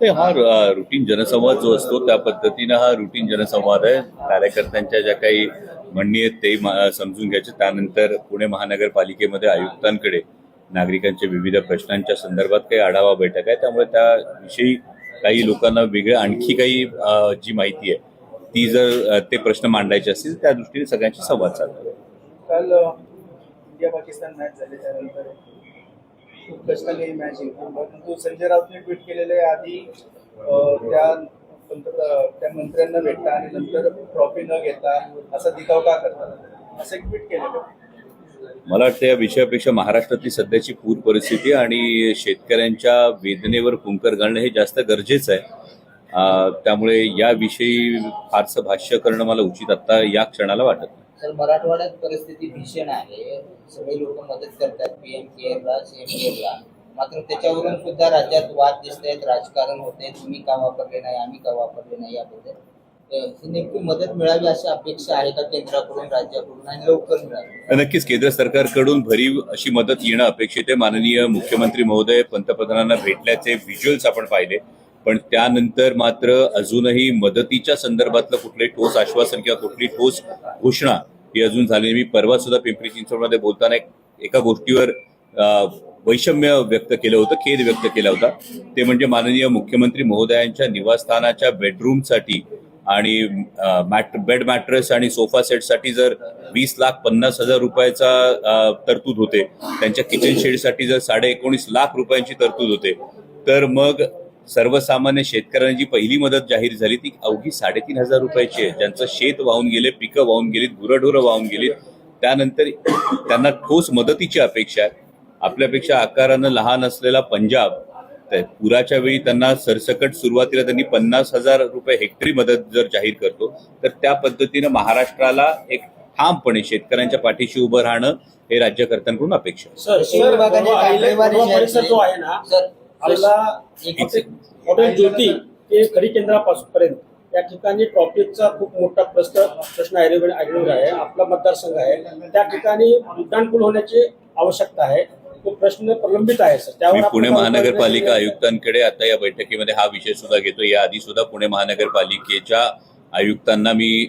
ते हा रुटीन जनसंवाद जो असतो त्या पद्धतीनं हा रुटीन जनसंवाद आहे. कार्यकर्त्यांच्या ज्या काही म्हणणी आहेत ते समजून घ्यायचे. त्यानंतर पुणे महानगरपालिकेमध्ये आयुक्तांकडे नागरिकांच्या विविध प्रश्नांच्या संदर्भात काही आढावा बैठक आहे. त्यामुळे त्याविषयी काही लोकांना वेगळं आणखी काही जी माहिती आहे ती जर ते प्रश्न मांडायचे असतील त्या दृष्टीने सगळ्यांशी संवाद साधला. काल इंडिया पाकिस्तान मॅच झाली त्यानंतर. खूप कष्टाने ही मॅच जिंकली परंतु संजय राऊतने ट्विट केलेले आधी त्या पंतप्रधान त्या मंत्र्यांना भेटता आणि नंतर ट्रॉफी न घेता असा दिखाव का करतात? असं ट्विट केलेलं. मला वाटतं या विषयापेक्षा महाराष्ट्रातली सध्याची पूर परिस्थिती आणि शेतकऱ्यांच्या वेदनेवर कुंकर घालणं हे जास्त गरजेचं आहे. त्यामुळे याविषयी फारसं भाष्य करणं मला उचित आत्ता या क्षणाला वाटत नाही. तर मराठवाड्यात परिस्थिती भीषण आहे. सगळे लोक मदत करतात. पीएम केअरला सीएम केअरला मात्र त्याच्यावरून सुद्धा राज्यात वाद दिसत आहेत राजकारण होते तुम्ही का वापरले नाही? आम्ही का वापरले नाही याबद्दल? नेमकी मदत मिळावी अशी अपेक्षा आहे का केंद्राकडून राज्याकडून आणि लवकर मिळावी? नक्कीच केंद्र सरकारकडून भरीव अशी मदत येणं अपेक्षित आहे. माननीय मुख्यमंत्री महोदय पंतप्रधानांना भेटल्याचे व्हिज्युअल्स आपण पाहिले. पण त्यानंतर मात्र अजूनही मदतीच्या संदर्भातलं कुठलंही ठोस आश्वासन किंवा कुठली ठोस घोषणा ही अजून झाली नाही. मी परवा सुद्धा पिंपरी चिंचवडमध्ये बोलताना एक- एका गोष्टीवर वैषम्य व्यक्त केलं होतं खेद व्यक्त केला होता. ते म्हणजे माननीय मुख्यमंत्री महोदयांच्या निवासस्थानाच्या बेडरूमसाठी आणि मॅट बेड मॅट्रेस आणि सोफा सेटसाठी जर वीस लाख पन्नास हजार रुपयाचा तरतूद होते त्यांच्या किचन शेडसाठी जर साडे एकोणीस लाख रुपयांची तरतूद होते तर मग सर्वसामान्य शेतकऱ्यांना जी पहिली मदत जाहीर झाली ती अवघी साडेतीन हजार रुपयाची आहे ज्यांचं शेत वाहून गेले पिकं वाहून गेलीत गुरढोरं वाहून गेलीत त्यानंतर त्यांना ठोस मदतीची अपेक्षा आहे आपल्यापेक्षा आकारानं लहान असलेला पंजाब पुराच्या वेळी त्यांना सरसकट सुरुवातीला त्यांनी पन्नास हजार रुपये हेक्टरी मदत जर जाहीर करतो तर त्या पद्धतीनं महाराष्ट्राला एक ठामपणे शेतकऱ्यांच्या पाठीशी उभं राहणं हे राज्यकर्त्यांकडून अपेक्षा आहे. हॉटेल ज्योती ते खडी केंद्रापासून या ठिकाणी ट्रॉफिकचा खूप मोठा प्रश्न प्रश्न आयडेंटिफाय आहे आपला मतदारसंघ आहे. त्या ठिकाणी उड्डाणपूल होण्याची आवश्यकता आहे. तो प्रश्न प्रलंबित आहे सर. मी आपण पुणे महानगरपालिका आयुक्तांकडे आता या बैठकीमध्ये हा विषय सुद्धा घेतो या आधी सुद्धा पुणे महानगरपालिकेच्या आयुक्तांना मी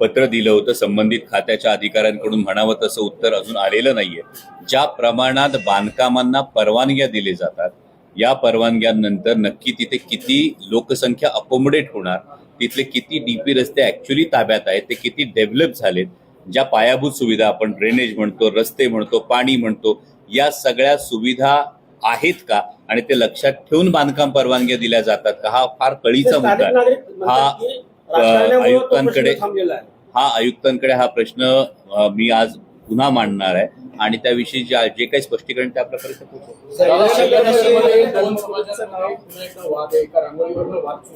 पत्र दिलं होतं. संबंधित खात्याच्या अधिकाऱ्यांकडून म्हणावं तसं उत्तर अजून आलेलं नाहीये. ज्या प्रमाणात बांधकामांना परवानग्या दिले जातात या परवानग्यांनंतर नक्की तिथे किती लोकसंख्या अकोमोडेट होणार तिथले किती डीपी रस्ते ऍक्च्युली ताब्यात आहेत ते किती डेव्हलप झालेत ज्या पायाभूत सुविधा आपण ड्रेनेज म्हणतो रस्ते म्हणतो पाणी म्हणतो या सगळ्या सुविधा आहेत का? आणि ते लक्षात ठेवून बांधकाम परवानग्या दिल्या जातात का? हा फार कळीचा मुद्दा आहे. हा आयुक्तांकडे हा आयुक्तांकडे हा प्रश्न मी आज पुन्हा मांडणार आहे. आणि त्याविषयी जे जे काही स्पष्टीकरण त्या प्रकारे पोहोचवतो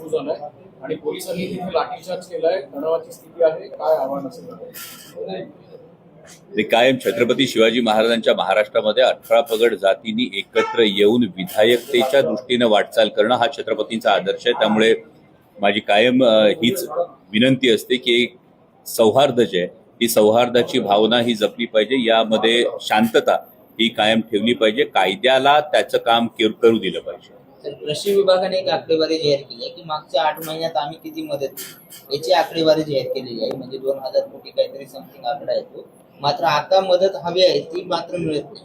झालाय. आणि पोलिसांनी तिथे लाठीचार्ज केलाय. तणावाची स्थिती आहे. काय आव्हान असेल? ते कायम छत्रपती शिवाजी महाराजांच्या महाराष्ट्रामध्ये अठरा पगड जातींनी एकत्र येऊन विधायकतेच्या दृष्टीनं वाटचाल करणं हा छत्रपतींचा आदर्श आहे. त्यामुळे माझी कायम हीच विनंती असते की सौहार्द जे आहे ही सौहार्दाची भावना ही जपली पाहिजे. यामध्ये शांतता ही कायम ठेवली पाहिजे. कायद्याला त्याचं काम करू दिलं पाहिजे. तर कृषी विभागाने एक आकडेवारी जाहीर केली आहे की मागच्या आठ महिन्यात आम्ही किती मदत केली? याची आकडेवारी जाहीर केलेली आहे. म्हणजे दोन हजार कोटी काहीतरी समथिंग आकडा येतो मात्र आता मदत हवी आहे ती मात्र मिळत नाही.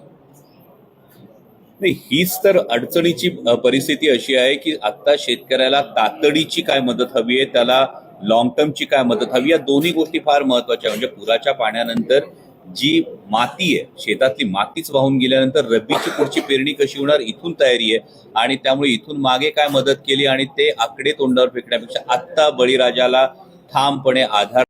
नाही हीच तर अडचणीची परिस्थिती अशी आहे की आता शेतकऱ्याला तातडीची काय मदत हवी आहे त्याला लॉंग टर्मची काय मदत हवी? या दोन्ही गोष्टी फार महत्त्वाच्या म्हणजे पुराच्या पाण्यानंतर जी माती आहे शेतातली मातीच वाहून गेल्यानंतर रब्बीची पुढची पेरणी कशी होणार इथून तयारी आहे. आणि त्यामुळे इथून मागे काय मदत केली आणि ते आकडे तोंडावर फेकण्यापेक्षा आत्ता बळीराजाला ठामपणे आधार